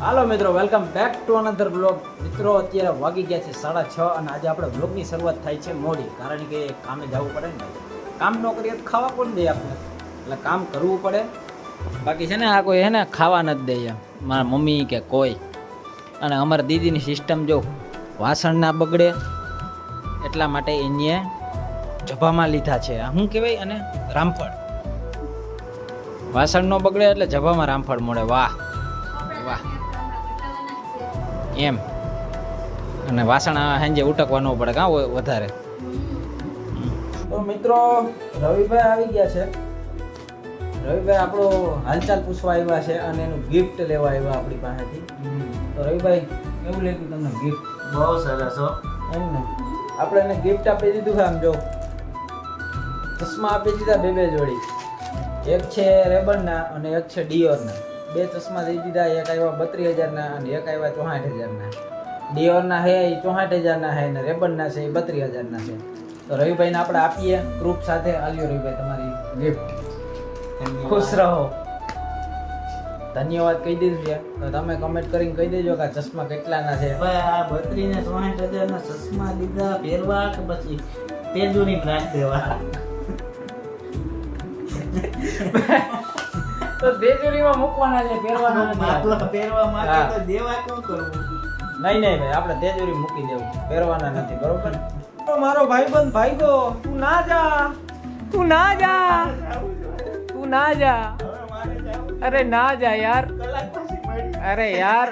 હાલો મિત્રો welcome back to another blog મિત્રો, અત્યારે વાગી ગયા છે સાડા છ અને આજે આપણે બ્લોગની શરૂઆત થાય છે મોડી, કારણ કે કામે જવું પડે ને કામ ન કરીએ તો ખાવા કોણ દે આપણે? એટલે કામ કરવું પડે. બાકી છે ને આ કોઈ હે ને, ખાવા નથી દે એમ મારા મમ્મી કે કોઈ. અને અમારા દીદીની સિસ્ટમ જો વાસણ ના બગડે, એટલા માટે એને જભામાં લીધા છે. શું કહેવાય અને રામફળ. વાસણ ન બગડે એટલે જભામાં રામફળ મળે. વાહ. વાહ. એમ. અને વાસણ સાંજે ઉટકવા ન પડે. કાં વધારે? તો મિત્રો, રવિભાઈ આવી ગયા છે. રવિભાઈ આપણો હાલચાલ પૂછવા આવ્યા છે અને એનું ગિફ્ટ લેવા આવ્યા આપણી પાસેથી. તો રવિભાઈ કેવું લાગ્યું તમને ગિફ્ટ બહુ સરસ હો. એમ ને? આપણે એને ગિફ્ટ આપી દીધું છે આમ જો. ચશ્મા આપી દીધા બે બે જોડી. એક છે રેબનના અને એક છે ડિયોરના. બે ચશ્મા દઈ દીધા એક આવ્યા બત્રીસ હજારના અને એક આવ્યા ચોસાઠ હજારના. ડિયોરના છે એ ચોસાઠ હજારના છે અને રેબનના છે એ બત્રીસ હજારના છે. તો રવિભાઈને આપણે આપીએ પ્રૂફ સાથે. આલ્યો રવિભાઈ તમારી ગિફ્ટ ખુશ રહો. ધન્યવાદ કહી દીધું છે તો તમે કમેન્ટ કરીને કહી દેજો કે આ ચશ્મા કેટલાના છે. ભાઈ આ બત્રીને સાઠ હજારના ચશ્મા લીધા પહેરવા કે પછી તેજુરી રાખ દેવા? તો તેજુરીમાં મૂકવાના છે પહેરવાના નથી. પહેરવા માટે તો દેવા શું કરવું? નહીં નહીં ભાઈ આપણે તેજુરી મૂકી દેવું. પહેરવાના નથી બરોબર? તો મારો ભાઈબંધ ભાઈગો તું ના જા. તું ના જા. તું ના જા. અરે ના જા યાર. અરે યાર.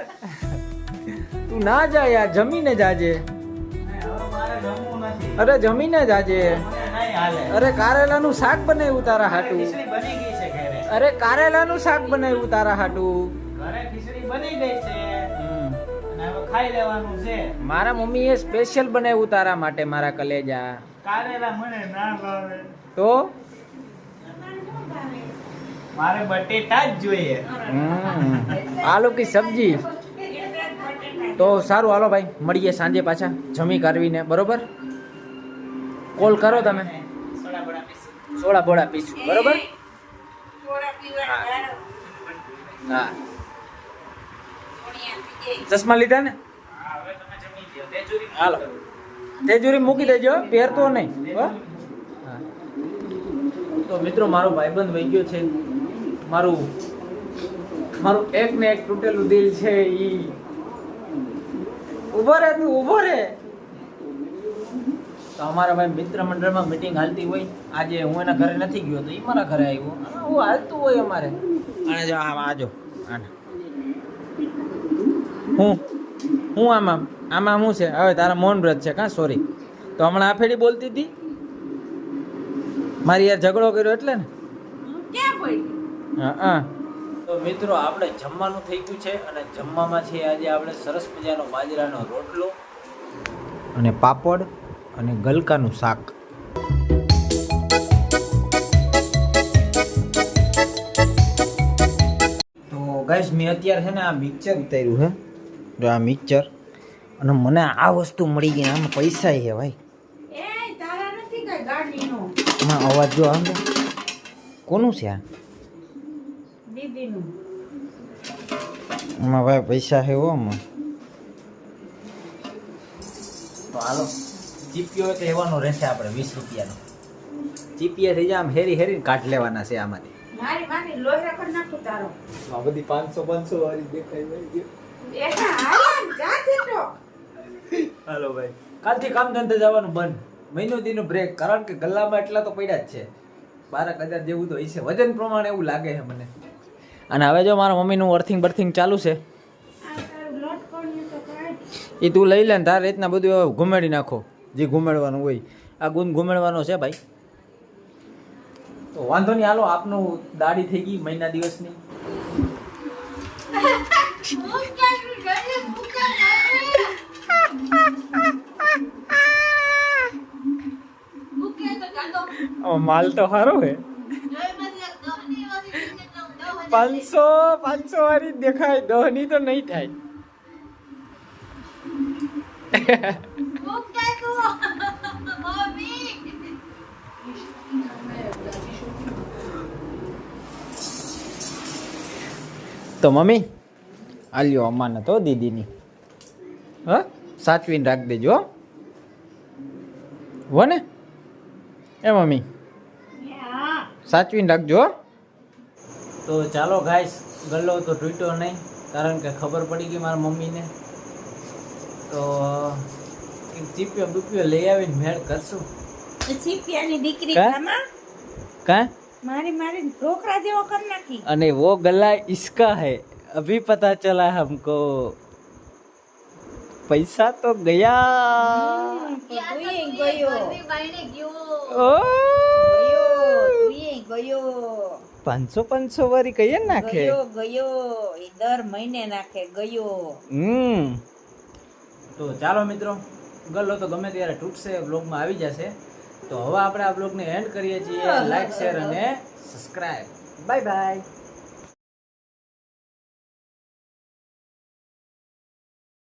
તું ના જા યાર જમીને જાજે. અરે જમીને જાજે. અરે કારેલાનું શાક બનાવ્યું તારા હાટું. અરે કારેલાનું શાક બનાવ્યું તારા હાટું. મારા મમ્મી મમ્મીએ સ્પેશિયલ બનાવ્યું તારા માટે મારા કલેજા. કારેલા મને ના ભાવે. તો? મારે બટેટા જ જોઈએ. હમ, આલુ કી સબ્જી? તો સારું હાલો ભાઈ મળીએ સાંજે પાછા જમી કરવીને બરોબર? કોલ કરો તમે. સોડા બડા પીશું. સોડા બોડા પીશું બરોબર? હા. ચશ્મા લીધા ને? હા, હવે તમે જમી લ્યો. તેજુરી હાલો. તેજુરી મૂકી દેજો પહેરતો નહીં હો? હા. તો મિત્રો મારો ભાઈબંધ વહી ગયો છે. મારું મારું એક ને એક તૂટેલું દિલ છે ઈ. ઊભો રે તું ઊભો રે. તો અમારા ભાઈ મિત્ર મંડળમાં મીટિંગ હાલતી હોય. આજે હું એના ઘરે નથી ગયો તો એ મારા ઘરે આવ્યો. હું હાલતું હોય અમારે. અને જો આમ આજો આને. હું હું આમાં આમાં હું છે. હવે તારા મૌન વ્રત છે કાં? સોરી તો હમણાં આફેડી બોલતી હતી? મારી યાર ઝઘડો કર્યો એટલે ને? હા હા. તો મિત્રો આપણે જમવાનું થઈ ગયું છે અને જમવામાં છે આજે આપણે સરસ મજાનો બાજરાનો રોટલો અને પાપડ અને ગલકાનું શાક. તો ગાઈસ મેં અત્યારે છે ને આ મિક્સર ઉતાર્યું છે. જો આ મિક્સર અને મને આ વસ્તુ મળી ગઈ આમ પૈસા છે ભાઈ. અવાજ જો આમ કોનું છે આ? આમાં ભાઈ પૈસા છે હો આમાં. તો હાલો ચીપિયો તો એવાનો રહેશે આપણે વીસ રૂપિયાનો. ચીપિયા થઈ જાય આમ હેરી હેરીને કાઢ લેવાના છે આમાંથી. મારી માની લોહી પર નાખું તારો. આ બધી પાંચસો પાંચસો વાળી દેખાય એના હાલ્યા ને જા જેટલો. હાલો ભાઈ. કાલથી કામ ધંધે જવાનું બંધ. મહિનો દીનો બ્રેક કારણ કે ગલ્લામાં એટલા તો પડ્યા જ છે. બારક હજાર જેવું તો હશે. વજન પ્રમાણે એવું લાગે છે મને. અને હવે જો મારા મમ્મીનું અર્થિંગ બર્થિંગ ચાલુ છે. એ તું લઈ લે ને તારી રીતના બધું ઘુમેડી નાખો જે ઘુમેડવાનું હોય. આ ગુણ ઘુમેડવાનો છે ભાઈ. તો વાંધો નહીં હાલો આપનું દાઢી થઈ ગઈ મહિના દિવસની. માલ તો સારો હે. પાંચસો પાંચસો વાળી જ દેખાય દહની તો નહીં થાય. તો. મમ્મી. આલ્યો અમાને તો દીદીની. હ? સાચવીને રાખ દેજો હો. ને એ મમ્મી સાચવીને રાખજો હો. તો ચાલો ગાઈસ ગલ્લો તો તૂટ્યો નહીં કારણ કે ખબર પડી ગઈ મારા મમ્મીને તો એક ચીપિયો બીપિયો લઈ આવીને મેળ કરશું છીપિયાની દીકરી કા? આમાં કા મારી મારી ઢોકરા જેવો કરી નાખી અને वो गला इसका है अभी पता चला हमको पैसा तो गया તુંય ગયો ઓ તુંય ગયો પાંચસો પાંચસો વારી કહીએ ને નાખે? ગયો ગયો. એ દર મહિને નાખે ગયો. હમ. તો ચાલો મિત્રો ગલ્લો તો ગમે ત્યારે તૂટશે બ્લોગમાં આવી જશે. તો હવે આપણે આ બ્લોગને એન્ડ કરીએ છીએ. લાઈક શેર અને સબસ્ક્રાઇબ બાય બાય